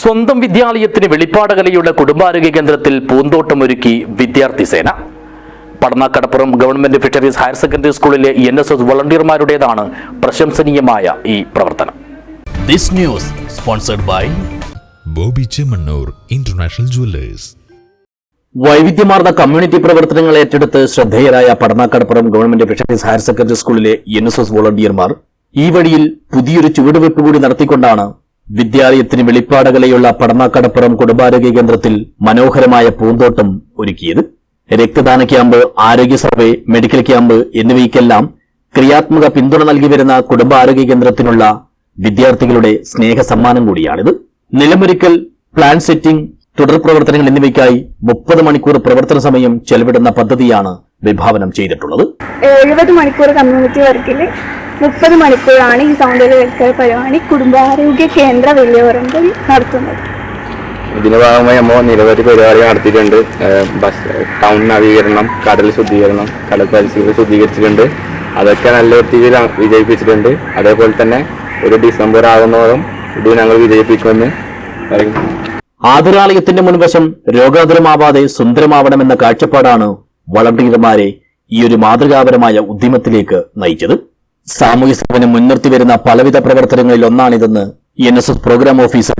സ്വന്തം വിദ്യാലയത്തിന് വെളിപ്പാടകലയുടെ കുടുംബാരോഗ്യ കേന്ദ്രത്തിൽ പൂന്തോട്ടമൊരുക്കി വിദ്യാർത്ഥി സേന. Padanakkadappuram government fisheries higher secondary സ്കൂളിലെ എൻ എസ് എസ് വളണ്ടിയർമാരുടേതാണ് പ്രശംസനീയമായ ഈ പ്രവർത്തനം. This news sponsored by Boby Chemmanur international jewellers. വൈവിധ്യമാർന്ന കമ്മ്യൂണിറ്റി പ്രവർത്തനങ്ങൾ ഏറ്റെടുത്ത് ശ്രദ്ധേയരായ Padanakkadappuram government fisheries higher secondary സ്കൂളിലെ എൻ എസ് എസ് വോളണ്ടിയർമാർ ഈ വഴിയിൽ പുതിയൊരു ചുവടുവെപ്പ് കൂടി നടത്തിക്കൊണ്ടാണ് വിദ്യാലയത്തിന് വെളിപ്പാടകലയുള്ള പടന്നാക്കടപ്പുറം കുടുംബാരോഗ്യ കേന്ദ്രത്തിൽ മനോഹരമായ പൂന്തോട്ടം ഒരുക്കിയത്. രക്തദാന ക്യാമ്പ് ആരോഗ്യ സർവേ മെഡിക്കൽ ക്യാമ്പ് എന്നിവയ്ക്കെല്ലാം ക്രിയാത്മക പിന്തുണ നൽകി വരുന്ന കുടുംബാരോഗ്യ കേന്ദ്രത്തിനുള്ള വിദ്യാർത്ഥികളുടെ സ്നേഹ സമ്മാനം കൂടിയാണിത്. നിലമൊരുക്കൽ പ്ലാൻ സെറ്റിംഗ് തുടർ പ്രവർത്തനങ്ങൾ എന്നിവയ്ക്കായി മുപ്പത് മണിക്കൂർ പ്രവർത്തന സമയം ചെലവിടുന്ന പദ്ധതിയാണ് വിഭാവനം ചെയ്തിട്ടുള്ളത്. എഴുപത് മണിക്കൂർ കമ്മ്യൂണിറ്റി വർക്കിൽ മുപ്പത് മണിക്കൂറാണ് ഈ സൗന്ദര്യ സൗന്ദര്യവൽക്കരണ പരിപാടി. കുടുംബാരോഗ്യ കേന്ദ്ര വലിയവറമ്പിൽ നടത്തുന്നത്. ഇതിന്റെ ഭാഗമായി നമ്മൾ നിരവധി പരിപാടികൾ നടത്തിയിട്ടുണ്ട്. ബസ് ടൗൺ നവീകരണം കടൽ ശുദ്ധീകരണം കടൽ പരിസ്ഥിതി ശുദ്ധീകരിച്ചിട്ടുണ്ട്. അതൊക്കെ നല്ല രീതിയിൽ വിജയിപ്പിച്ചിട്ടുണ്ട്. അതേപോലെ തന്നെ ഒരു ഡിസംബർ ആകുന്നതോളം ഇത് ഞങ്ങൾ വിജയിപ്പിക്കുമെന്ന് പറയുന്നു ആതുരാലയത്തിന്റെ മുൻവശം രോഗാതുരമാവാതെ സുന്ദരമാവണമെന്ന കാഴ്ചപ്പാടാണ് വളണ്ടിയർമാരെ ഈ ഒരു മാതൃകാപരമായ ഉദ്യമത്തിലേക്ക് നയിച്ചത്. സാമൂഹ്യ സേവനം മുൻനിർത്തി വരുന്ന പലവിധ പ്രവർത്തനങ്ങളിൽ ഒന്നാണിതെന്ന് N S S programme officer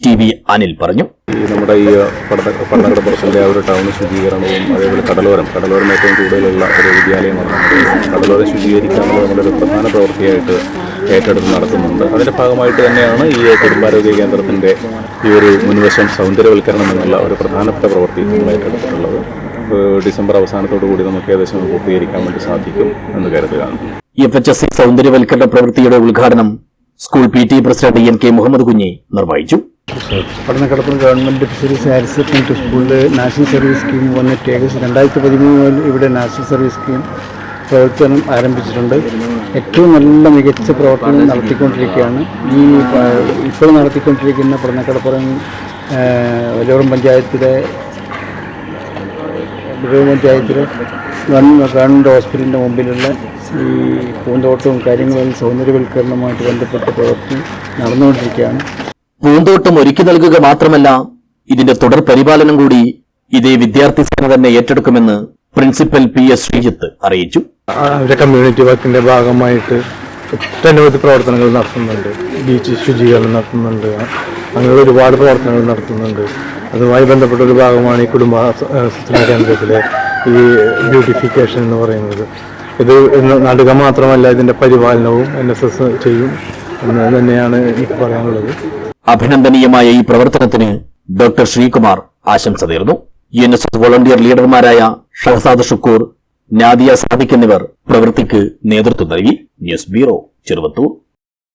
T V Anil പറഞ്ഞു. നമ്മുടെ ഈ പടനകടപ്പുറത്തിന്റെ ആ ഒരു ടൗൺ ശുചീകരണവും അതേപോലെ കടലോരം കടലോരം ഏറ്റവും കൂടുതലുള്ള ഒരു വിദ്യാലയമാണ്. കടലോരം ശുചീകരിക്കാനുള്ള നമ്മുടെ ഒരു പ്രധാന പ്രവൃത്തിയായിട്ട് ഏറ്റെടുത്ത് നടത്തുന്നുണ്ട്. അതിന്റെ ഭാഗമായിട്ട് തന്നെയാണ് ഈ കുടുംബാരോഗ്യ കേന്ദ്രത്തിന്റെ ഈ ഒരു മുൻവശം സൗന്ദര്യവൽക്കരണം എന്നുള്ള ഒരു പ്രധാനപ്പെട്ട പ്രവൃത്തി നമ്മൾ ഏറ്റെടുത്തിട്ടുള്ളത്. ഡിസംബർ അവസാനത്തോടു കൂടി നമുക്ക് ഏകദേശം പൂർത്തീകരിക്കാൻ വേണ്ടി സാധിക്കും എന്ന് കരുതുകയാണ്. എഫ് എച്ച് എസ് സി സൗന്ദര്യവൽക്കരണ പ്രവൃത്തിയുടെ ഉദ്ഘാടനം school P T president N K Muhammad Kunhi നിർവഹിച്ചു. Padanakkadappuram government fisheries higher secondary സ്കൂളിൽ നാഷണൽ സർവീസ് സ്കീം വന്നിട്ട് ഏകദേശം രണ്ടായിരത്തി പതിമൂന്നിൽ ഇവിടെ നാഷണൽ സർവീസ് സ്കീം പ്രവർത്തനം ആരംഭിച്ചിട്ടുണ്ട്. ഏറ്റവും നല്ല മികച്ച പ്രവർത്തനം നടത്തിക്കൊണ്ടിരിക്കുകയാണ്. ഈ ഇപ്പോൾ നടത്തിക്കൊണ്ടിരിക്കുന്ന പഠനക്കടപ്പുറം വലിയോറം പഞ്ചായത്തിലെ വലിയോറം പഞ്ചായത്തിലെ ഗവൺമെന്റ് ഗവൺമെന്റ് ഹോസ്പിറ്റലിന്റെ മുമ്പിലുള്ള ഈ പൂന്തോട്ടവും കാര്യങ്ങളും സൗന്ദര്യവൽക്കരണവുമായിട്ട് ബന്ധപ്പെട്ട പ്രവർത്തി നടന്നുകൊണ്ടിരിക്കുകയാണ്. പൂന്തോട്ടം ഒരുക്കി നൽകുക മാത്രമല്ല ഇതിന്റെ തുടർ പരിപാലനം കൂടി ഇതേ വിദ്യാർത്ഥി സേന തന്നെ ഏറ്റെടുക്കുമെന്ന് പ്രിൻസിപ്പൽ പി എസ് ശ്രീജിത്ത് അറിയിച്ചു. അവരുടെ കമ്മ്യൂണിറ്റി വർക്കിന്റെ ഭാഗമായിട്ട് ഒട്ടനവധി പ്രവർത്തനങ്ങൾ നടത്തുന്നുണ്ട്. ബീച്ച് ശുചീകരണം നടത്തുന്നുണ്ട്. അങ്ങനെ ഒരുപാട് പ്രവർത്തനങ്ങൾ നടത്തുന്നുണ്ട്. അതുമായി ബന്ധപ്പെട്ട ഒരു ഭാഗമാണ് ഈ കുടുംബ കേന്ദ്രത്തിലെ ഈ ബ്യൂട്ടിഫിക്കേഷൻ എന്ന് പറയുന്നത്. ഇത് നടുക മാത്രമല്ല ഇതിന്റെ പരിപാലനവും എൻ എസ് എസ് ചെയ്യും എന്ന് തന്നെയാണ് എനിക്ക് പറയാനുള്ളത്. അഭിനന്ദനീയമായ ഈ പ്രവർത്തനത്തിന് ഡോക്ടർ ശ്രീകുമാർ ആശംസ നേർന്നു. എൻ എസ് എസ് വോളണ്ടിയർ ലീഡർമാരായ ഷഹസാദ് ഷുക്കൂർ നാദിയ സാദിഖ് എന്നിവർ പ്രവൃത്തിക്ക് നേതൃത്വം നൽകി. News bureau Cheruvathur.